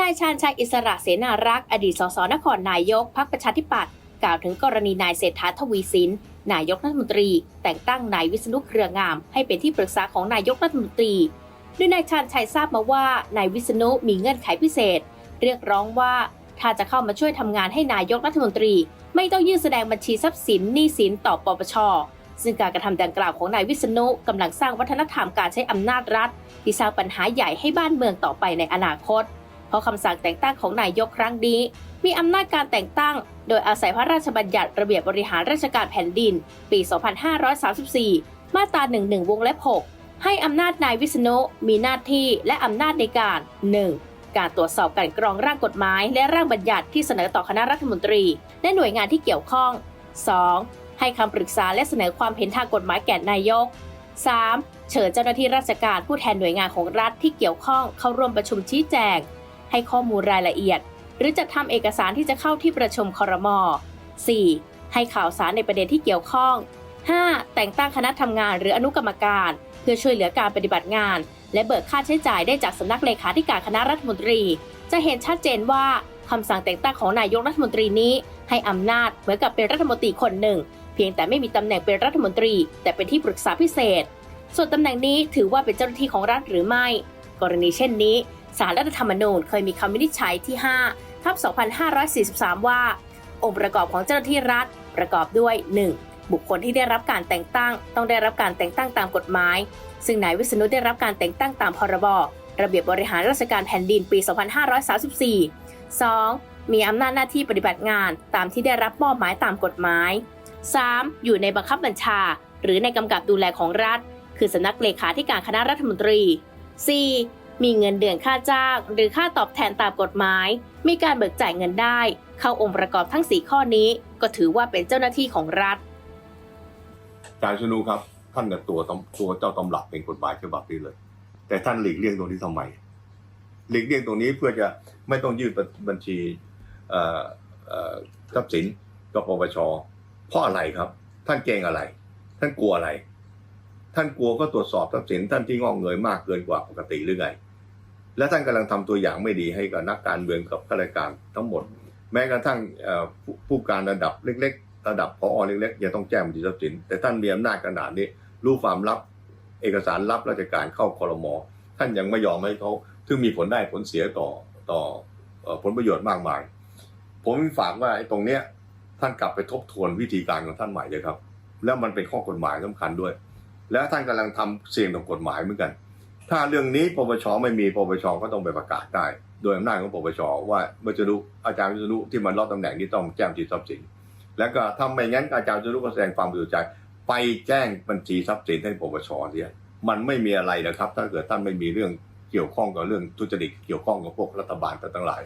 นายชาญชัยอิสระเสนารักษ์อดีตสสนครนายกพักประชาธิปัตย์กล่าวถึงกรณีนายเศรษฐาทวีสิน นายกรัฐมนตรี แต่งตั้งนายวิษณุเครืองาม ให้เป็นที่ปรึกษาของนายกรัฐมนตรีโดยนายชาญชัยทราบมาว่านายวิษณุมีเงื่อนไขพิเศษ เรียกร้องว่าถ้าจะเข้ามาช่วยทำงานให้นายกรัฐมนตรี ไม่ต้องยื่นแสดงบัญชีทรัพย์สินหนี้สินต่อปปชซึ่งการกระทำดังกล่าวของนายวิษณุกำลังสร้างวัฒนธรรมการใช้อำนาจรัฐ ที่สร้างปัญหาใหญ่ให้บ้านเมืองต่อไปในอนาคต เพราะคำสั่งแต่งตั้งของนายกครั้งนี้ มีอำนาจการแต่งตั้ง โดยอาศัยพระราชบัญญัติระเบียบบริหารราชการแผ่นดิน ปี 2534 มาตรา 11 วงเล็บ 6 ให้อำนาจนายวิษณุมีหน้าที่และอำนาจในการ 1. การตรวจสอบการกรองร่างกฎหมาย และร่างบัญญัติที่เสนอต่อคณะรัฐมนตรี และหน่วยงานที่เกี่ยวข้อง 2. ให้คำปรึกษาและเสนอความเห็นทางกฎหมายแก่นายก 3. เชิญเจ้าหน้าที่ราชการผู้แทนหน่วยงานของรัฐที่เกี่ยวข้องเข้าร่วมประชุมชี้แจง ให้ข้อมูลรายละเอียด หรือจัดทำเอกสารที่จะเข้าที่ประชุมคอรมอ 4. ให้ข่าวสารในประเด็นที่เกี่ยวข้อง 5. แต่งตั้งคณะทำงานหรืออนุกรรมการ เพื่อช่วยเหลือการปฏิบัติงาน และเบิกค่าใช้จ่ายได้จากสำนักเลขาธิการคณะรัฐมนตรี จะเห็นชัดเจนว่าคำสั่งแต่งตั้งของนายกรัฐมนตรีนี้ ให้อำนาจเหมือนกับเป็นรัฐมนตรีคนหนึ่ง เพียงแต่ไม่มีตำแหน่งเป็นรัฐมนตรี แต่เป็นที่ปรึกษาพิเศษ ส่วนตำแหน่งนี้ถือว่าเป็นเจ้าหน้าที่ของรัฐหรือไม่ กรณีเช่นนี้ สารรัฐธรรมนูญเคยมีคำวินิจฉัยที่5ทับ2543 ว่า องค์ประกอบของเจ้าหน้าที่รัฐ ประกอบด้วย 1. บุคคลที่ได้รับการแต่งตั้ง ต้องได้รับการแต่งตั้งตามกฎหมาย ซึ่งนายวิษณุได้รับการแต่งตั้งตามพรบระเบียบบริหารราชการแผ่นดินปี 2534 2. มีอำนาจหน้าที่ปฏิบัติงานตามที่ได้รับมอบหมายตามกฎหมาย 3. อยู่ในบังคับบัญชา หรือในกำกับดูแลของรัฐ คือสำนักเลขาธิการคณะรัฐมนตรี 4. มีเงินเดือนค่าจ้าง หรือค่าตอบแทนตามกฎหมาย มีการเบิกจ่ายเงินได้ เข้าองค์ประกอบทั้ง 4 ข้อนี้ ก็ถือว่าเป็นเจ้าหน้าที่ของรัฐอาจารย์ชนูครับ ท่านกับตัวตัวเจ้าตำรับเป็นกฎหมายฉบับนี้เลย แต่ท่านหลีกเลี่ยงตรงนี้ทำไมหลีกเลี่ยงตรงนี้เพื่อจะไม่ต้องยื่นบัญชีทรัพย์สินกับปปชเพราะอะไรครับ ท่านเกรงอะไร ท่านกลัวอะไร ท่านกลัวก็ตรวจสอบทรัพย์สินท่านที่งอกเงยมากเกินกว่าปกติหรือไง และท่านกำลังทำตัวอย่างไม่ดีให้กับนักการเมืองกับข้าราชการทั้งหมด แม้กระทั่งผู้การระดับเล็ก ๆ ระดับพออเล็กๆยังต้องแจ้งบัญชีทรัพย์สิน แต่ท่านมีอำนาจขนาดนี้รู้ความลับเอกสารลับราชการเข้าคอรมอท่านยังไม่ยอมให้เขาซึ่งมีผลได้ผลเสียต่อต่อผลประโยชน์มากมาย ผมฝากว่าไอ้ตรงเนี้ยท่านกลับไปทบทวนวิธีการของท่านใหม่เลยครับ แล้วมันเป็นข้อกฎหมายสำคัญด้วย แล้วท่านกำลังทำเสี่ยงต่อกฎหมายเหมือนกัน ถ้าเรื่องนี้ปปชไม่มีปปชก็ต้องไปประกาศได้ โดยอำนาจของปปชว่าวิษณุอาจารย์วิษณุที่มันรอบตำแหน่งนี้ต้องแจ้งบัญชีทรัพย์สิน แล้วก็ถ้าไม่งั้นอาจารย์วิษณุก็แสดงความบริสุทธิ์ใจ ไปแจ้งบัญชีทรัพย์สินให้ปปชเสียมันไม่มีอะไรนะครับ ถ้าเกิดท่านไม่มีเรื่องเกี่ยวข้องกับเรื่องทุจริตเกี่ยวข้องกับพวกรัฐบาลทั้งหลาย